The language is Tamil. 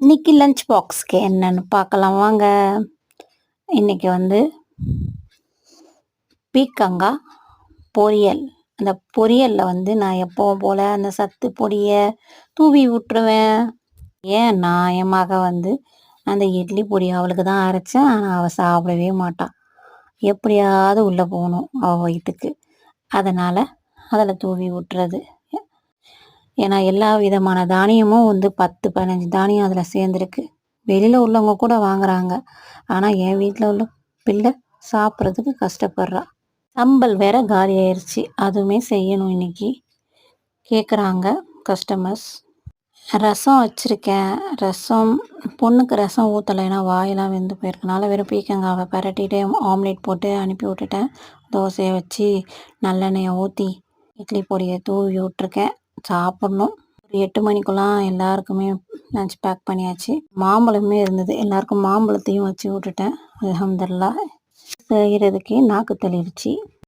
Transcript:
இன்னைக்கு லஞ்ச் பாக்ஸ்க்கு என்னன்னு பார்க்கலாம். வாங்க. இன்னைக்கு வந்து பீக்கங்கா பொரியல். அந்த பொரியலில் வந்து நான் எப்பவும் போல் அந்த சத்து பொடியை தூவி விட்டுருவேன் ஏன்? என் மக வந்து அந்த இட்லி பொடி அவளுக்கு தான் அரைச்சேன். ஆனால் அவள் சாப்பிடவே மாட்டாள் எப்படியாவது உள்ளே போகணும் அவள் வயிற்றுக்கு அதனால் அதில் தூவி விட்டுறது ஏன்னா எல்லா விதமான தானியமும் வந்து பத்து பதினஞ்சு தானியம் அதில் சேர்ந்துருக்கு. வெளியில் உள்ளவங்க கூட வாங்குறாங்க. ஆனால் என் வீட்டில் உள்ள பிள்ளை சாப்பிட்றதுக்கு கஷ்டப்படுறா. சம்பல் வேற காலி ஆயிடுச்சு அதுவுமே செய்யணும் இன்னைக்கு. கேட்குறாங்க கஸ்டமர்ஸ் ரசம் வச்சுருக்கேன். ரசம் பொண்ணுக்கு ரசம் ஊற்றலைன்னா வாயெல்லாம் வெந்து போயிருக்கனால வெறும் பீக்கங்காவை பரட்டிட்டு ஆம்லேட் போட்டு அனுப்பி விட்டுட்டேன். தோசையை வச்சு நல்லெண்ணெயை ஊற்றி இட்லி பொடியை தூவி விட்ருக்கேன் சாப்பிட்ணும். ஒரு எட்டு மணிக்கெல்லாம் எல்லாருக்குமே லஞ்ச் பேக் பண்ணியாச்சு. மாம்பழமே இருந்தது. எல்லாருக்கும் மாம்பழத்தையும் வச்சு விட்டுட்டேன். அலமதுல்லா செய்கிறதுக்கே நாக்கு தள்ளிடுச்சு.